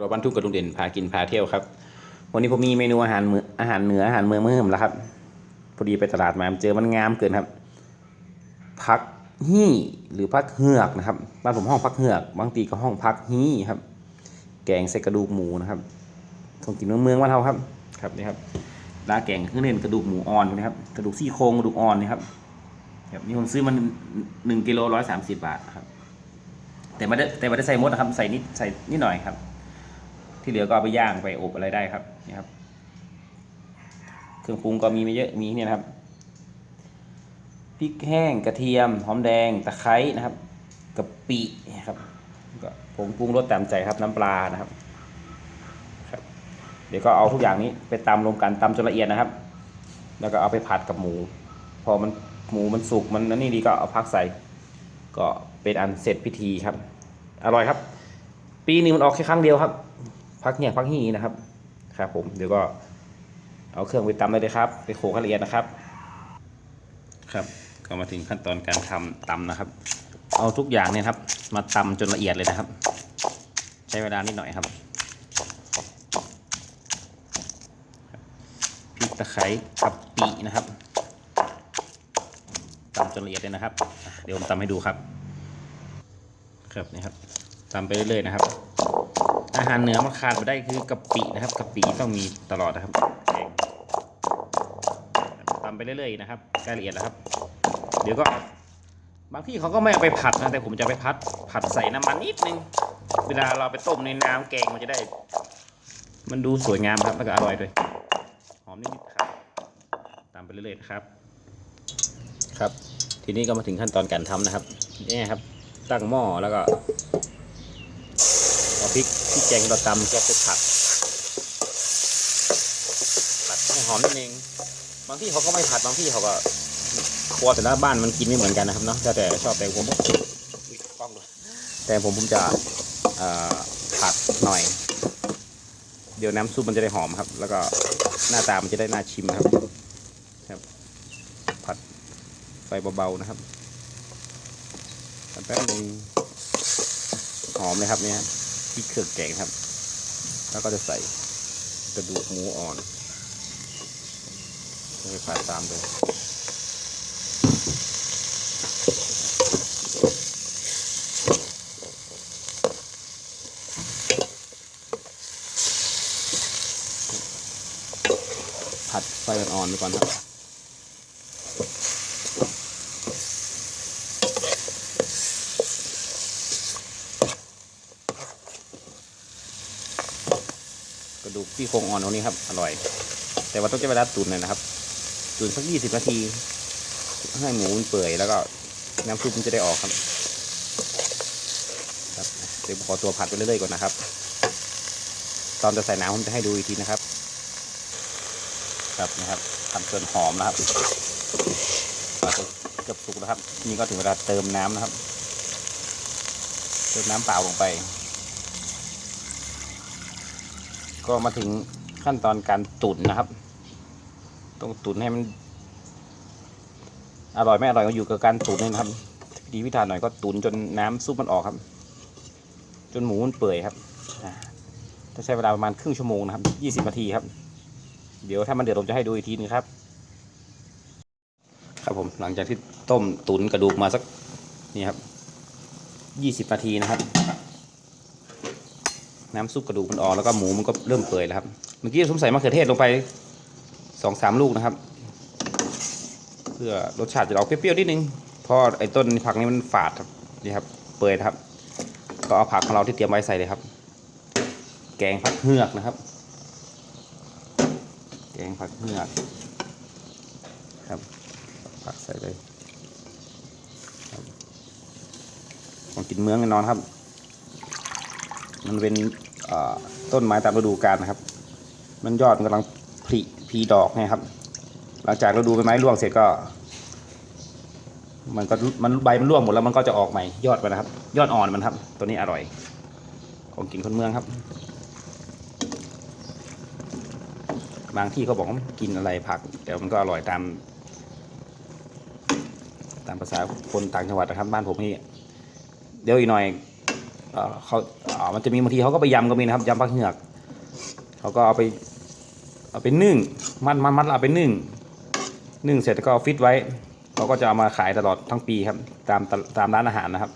รบรรทุกกระดุงเด่นพากินพาเที่ยวครับ วันนี้ผมมีเมนูอาหารมืออาหารเหนืออาหารเมืองเมื่อมแล้วครับ พอดีไปตลาดมาเจอมันงามเกินครับ พักฮี่หรือพักเหือกนะครับ บ้านผมห้องพักเหือก บางทีก็ห้องพักฮี่ครับ แกงใส่กระดูกหมูนะครับของกินเมืองเมืองบ้านเราครับ ครับนี่ครับลาแกงเครื่องเน้นกระดูกหมูอ่อนนะครับ กระดูกซี่โครงกระดูกอ่อนนี่ครับครับนี่ผมซื้อมันหนึ่งกิโลร้อยสามสิบบาทครับ แต่ไม่ได้แต่ไม่ได้ใส่หมดนะครับ ใส่นิดใส่นิดหน่อยครับ ที่เหลือก็เอาไปย่างไปอบอะไรได้ครับนี่ครับ เครื่องปรุงก็มีไม่เยอะมีเนี่ยนะครับพริกแห้งกระเทียมหอมแดงตะไคร้นะครับกะปินะครับก็ผงปรุงรสตามใจครับน้ำปลานะครับครับ เดี๋ยวก็เอาทุกอย่างนี้ไปตำรวมกันตำจนละเอียดนะครับ แล้วก็เอาไปผัดกับหมู พอมันหมูมันสุกมันนั่นนี่ดีก็เอาพักใส่ ก็เป็นอันเสร็จพิธีครับ อร่อยครับ ปีหนึงมันออกแค่ครั้งเดียวครับ พักเนี่ยพักหีนะครับครับผมเดี๋ยวก็เอาเครื่องไปตำเลยเลยครับ ไปโขกให้ละเอียดนะครับ ครับก็มาถึงขั้นตอนการทำตำนะครับ เอาทุกอย่างเนี่ยครับ มาตำจนละเอียดเลยนะครับ ใช้เวลานิดหน่อยครับพริกตะไคร้กับปีนะครับตำจนละเอียดเลยนะครับ เดี๋ยวผมตำให้ดูครับ ครับนี่ครับตำไปเรื่อยๆนะครับ อาหารเหนือมันขาดไม่ได้คือกะปินะครับกะปิต้องมีตลอดนะครับแกงตำไปเรื่อยๆนะครับใกล้ละเอียดแล้วครับ เดี๋ยวก็บางที่เขาก็ไม่เอาไปผัดนะแต่ผมจะไปผัดผัดใส่น้ำมันนิดนึง เวลาเราไปต้มในน้ำแกงมันจะได้ มันดูสวยงามครับแล้วก็อร่อยด้วยหอมนิดๆครับตามไปเรื่อยๆนะครับ ครับ ทีนี้ก็มาถึงขั้นตอนการทำนะครับนี่ครับ ตั้งหม้อแล้วก็ พริกพริกแกงเราตำแกไปผัดผัดให้หอมนิดนึงบางที่เขาก็ไม่ผัดบางที่เขาก็ครัวแต่ละบ้านมันกินไม่เหมือนกันนะครับเนาะแล้วแต่ชอบแต่ผมกล้องด้วยแต่ผมผมจะเอ่อผัดหน่อย เดี๋ยวน้ำซุปมันจะได้หอมครับ แล้วก็หน้าตามันจะได้น่าชิมครับครับ ผัดไฟเบาๆนะครับแป๊บนึงหอมเลยครับเนี่ย ริกเครื่องแกงครับ แล้วก็จะใส่กระดูกหมูอ่อนไปผัดตามเลยผัดไฟอ่อนๆไปก่อนครับ ระดูกที่โครงอ่อนตรงนี้ครับ อร่อย แต่ว่าต้องใช้เวลาตุ๋นหน่อยนะครับ ตุ๋นสักยี่สิบนาที ให้หมูมันเปื่อยแล้วก็น้ำซุปมันจะได้ออกครับครับเดี๋ยวขอตัวผัดไปเรื่อยๆก่อนนะครับ ตอนจะใส่น้ำผมจะให้ดูอีกทีนะครับ ครับนะครับทำส่วนหอมนะครับเกือบสุกแล้วครับ นี่ก็ถึงเวลาเติมน้ำนะครับ เติมน้ำเปล่าลงไป ก็มาถึงขั้นตอนการตุ๋นนะครับ ต้องตุ๋นให้มันอร่อยไม่อร่อยก็อยู่กับการตุ๋นนี่นะครับพิธีพิถันหน่อยก็ตุ๋นจนน้ำซุปมันออกครับ จนหมูมันเปื่อยครับถ้าใช้เวลาประมาณครึ่งชั่วโมงนะครับยี่สิบนาทีครับ เดี๋ยวถ้ามันเดือดผมจะให้ดูอีกทีนึงครับ ครับผมหลังจากที่ต้มตุ๋นกระดูกมาสักนี่ครับยี่สิบนาทีนะครับ น้ำซุปกระดูกมันออกแล้วก็หมูมันก็เริ่มเปื่อยแล้วครับ เมื่อกี้ผมใส่มะเขือเทศลงไปสองสามลูกนะครับ เพื่อรสชาติจะออกเปรี้ยวๆนิดนึงเพราะไอ้ต้นผักนี้มันฝาดครับนี่ครับ เปื่อยครับ ก็เอาผักของเราที่เตรียมไว้ใส่เลยครับ แกงผักเหือกนะครับ แกงผักเหือกครับผักใส่เลยครับของกินเมืองแน่นอนครับ มันเป็นต้นไม้ตามฤดูกาลนะครับ มันยอดมันกำลังผลิผีดอกเนะครับ หลังจากฤดูใบไม้ร่วงเสร็จก็ มันก็มันใบมันร่วงหมดแล้วมันก็จะออกใหม่ยอดมันนะครับ ยอดอ่อนมันครับ ตัวนี้อร่อย ของกินคนเมืองครับ บางที่เขาบอกว่ากินอะไรผัก แต่มันก็อร่อยตาม ตามภาษาคนต่างจังหวัดนะครับ บ้านผมนี่เดี๋ยวอีกหน่อย เขามันจะมีบางทีเขาก็ไปยำก็มีนะครับยำพักเหือกเขาก็เอาไปเอาไปนึ่งมัดมัดมัดเอาไปนึ่งนึ่งเสร็จก็เอาฟิตไว้เขาก็จะเอามาขายตลอดทั้งปีครับ ตามตามร้านอาหารนะครับ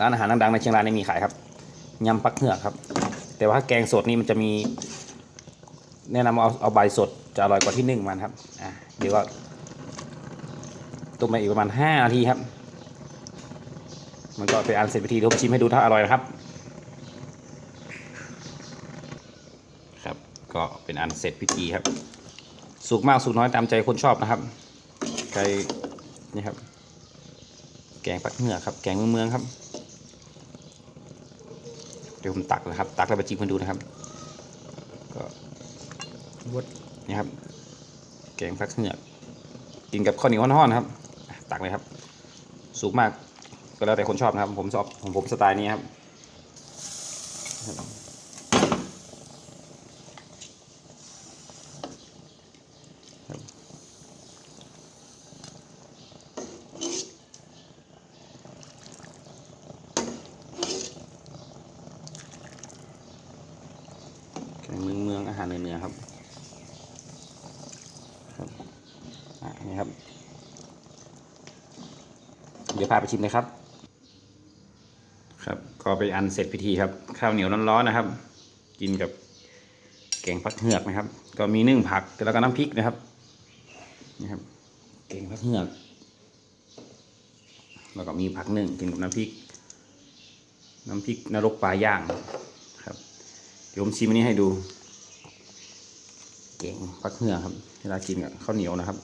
ร้านอาหารดังๆในเชียงรายนี่มีขายครับยำพักเหือกครับ แต่ว่าแกงสดนี่มันจะมี แนะนำเอาเอาใบสดจะอร่อยกว่าที่นึ่งมันครับอะเดี๋ยวก็ตุ้มไปอีกประมาณห้านาทีครับ มันก็เป็นอันเสร็จพิธีเดี๋ยวผมชิมให้ดูถ้าอร่อยนะครับ ครับก็เป็นอันเสร็จพิธีครับ สุกมากสุกน้อยตามใจคนชอบนะครับใครนี่ครับ แกงปักเหงือกครับ แกงเมืองเมืองครับ เดี๋ยวผมตักนะครับ ตักแล้วไปจิ้มให้ดูนะครับ ก็วดนี่ครับ แกงฟักเหงือกกินกับข้าวเหนียวห่อนๆนะครับอะตักเลยครับ สุกมาก ก็แล้วแต่คนชอบนะครับ ผมชอบผมผมสไตล์นี้ครับเมืองเมืองอาหารเหนือครับครับอะนี่ครับ เดี๋ยวพาไปชิมเลยครับ ก็ไปอันเสร็จพิธีครับ ข้าวเหนียวร้อนๆนะครับ กินกับแกงผักเหือกนะครับ ก็มีนึ่งผักแล้วก็น้ำพริกนะครับนี่ครับแกงผักเหือก แล้วก็มีผักนึ่งกินกับน้ำพริก น้ำพริกนรกปลาย่างครับเดี๋ยวผมชิมอันนี้ให้ดูเก่งปักเหือกครับเวลากินกับข้าวเหนียวนะครับ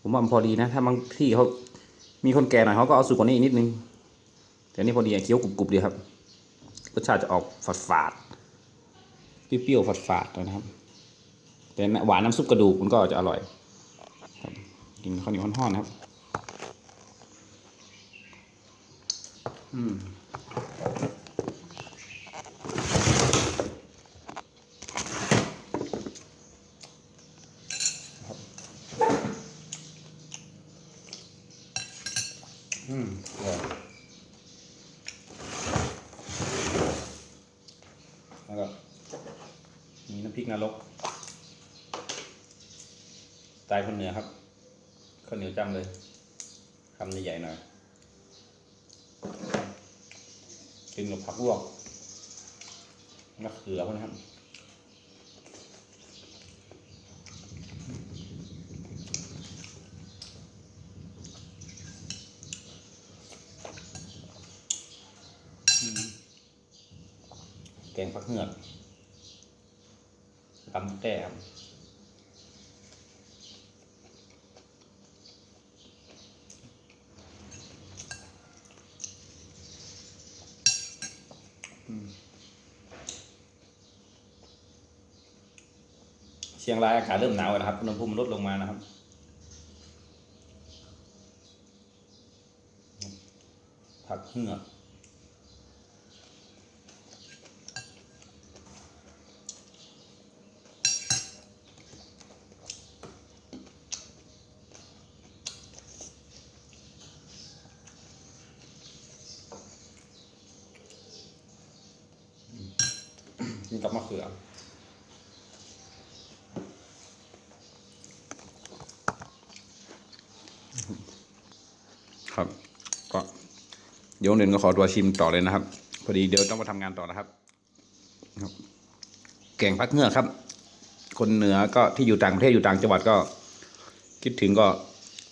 ผมว่ามันพอดีนะ ถ้าบางที่เขา มีคนแก่หน่อยเขาก็เอาสุกกว่านี้อีกนิดนึงแต่นี่พอดีเคี้ยวกรุบๆดีครับรสชาติจะออกฝาดฝาดๆเปรี้ยวๆฝาดฝาดๆนะครับ แต่หวานน้ำซุปกระดูกมันก็จะอร่อยกินข้าวเหนียวห่อนๆนะครับ อืม อืมแล้วก็มีน้ำพริกนรกไตล์คนเหนือครับข้าวเหนียวจ้ำเลยคำใหญ่ๆหน่อยกินกับผักลวกมะเขือพวกนะครับ แกงผักเหือกตำแต้มเชียงรายอากาศเริ่มหนาวนะครับอุณหภูมิลดลงมานะครับผักเหือก กับมะเขือ ครับ ก็เดี๋ยวหนึ่งก็ขอตัวชิมต่อเลยนะครับ พอดีเดี๋ยวต้องมาทำงานต่อนะครับครับ แกงพักเงือกครับ คนเหนือก็ที่อยู่ต่างประเทศอยู่ต่างจังหวัดก็ คิดถึงก็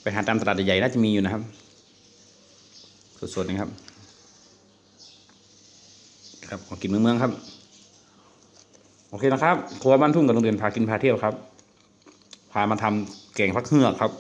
ไปหาตามตลาดใหญ่ๆน่าจะมีอยู่นะครับสดๆนะครับ ครับของกินเมืองๆครับ โอเคนะครับ ครัวบ้านทุ่งกับโรงเรียนพากินพาเที่ยวครับ พามาทำแกงฟักเหือกครับ